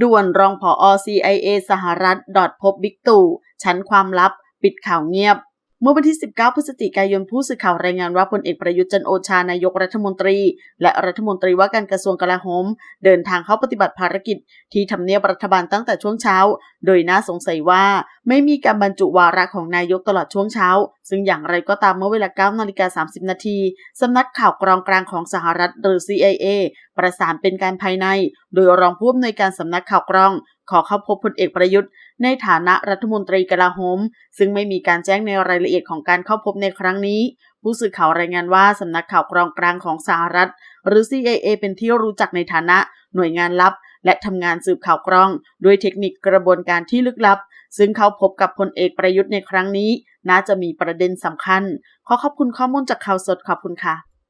ด่วนรองผอ CIA สหรัฐดอทพบบิ๊กตู่ชั้นความลับ ปิดข่าวเงียบ เมื่อวันที่ 19 พฤศจิกายนผู้สื่อข่าวรายงานว่าพลเอกประยุทธ์จันโอชานายกรัฐมนตรี และรัฐมนตรีว่าการกระทรวงกลาโหม เดินทางเข้าปฏิบัติภารกิจที่ทำเนียบรัฐบาลตั้งแต่ช่วงเช้า โดยน่าสงสัยว่าไม่มีการบรรจุวาระของนายกตลอดช่วงเช้า ซึ่งอย่างไรก็ตามเมื่อเวลา9นาฬิกา30 นาทีสำนักข่าวกรองกลางของสหรัฐหรือ CIA ประสานเป็นการภายใน โดยรองผู้อำนวยการสำนักข่าวกรอง ขอเข้าพบพลเอกประยุทธ์ ในฐานะรัฐมนตรีกลาโหม ซึ่งไม่มีการแจ้งในรายละเอียดของการเข้าพบในครั้งนี้ ผู้สื่อข่าวรายงานว่าสำนักข่าวกรองกลางของสหรัฐ หรือ CIA เป็นที่รู้จักในฐานะหน่วยงานลับ และทำงานสืบข่าวกรอง ด้วยเทคนิคกระบวนการที่ลึกลับ ซึ่งเขาพบกับพลเอกประยุทธ์ในครั้งนี้ น่าจะมีประเด็นสำคัญ ขอขอบคุณข้อมูลจากข่าวสดขอบคุณค่ะ